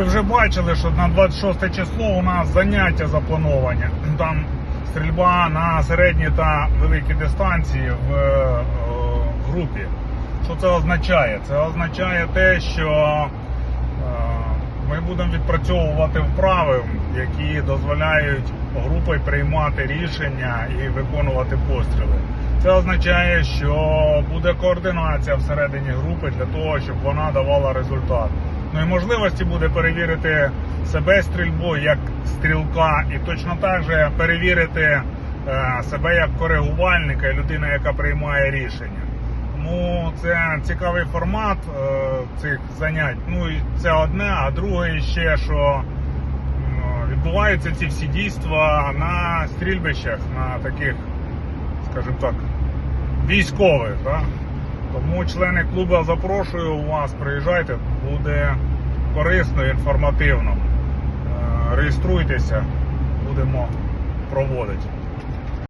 Ви вже бачили, що на 26 число у нас заняття заплановані. Там стрільба на середні та великі дистанції в е, групі. Що це означає? Це означає те, що е, ми будемо відпрацьовувати вправи, які дозволяють групі приймати рішення і виконувати постріли. Це означає, що буде координація всередині групи для того, щоб вона давала результат. Ну і можливості буде перевірити себе стрільбою як стрілка, і точно так же перевірити е, себе як коригувальника людина, яка приймає рішення. Тому це цікавий формат е, цих занять. Ну і це одне, а друге ще, що відбуваються ці всі дійства на стрільбищах, на таких, скажімо так, військових. Да? Тому члени клубу запрошую вас, приїжджайте, буде корисно, інформативно. Е, Реєструйтеся, будемо проводити.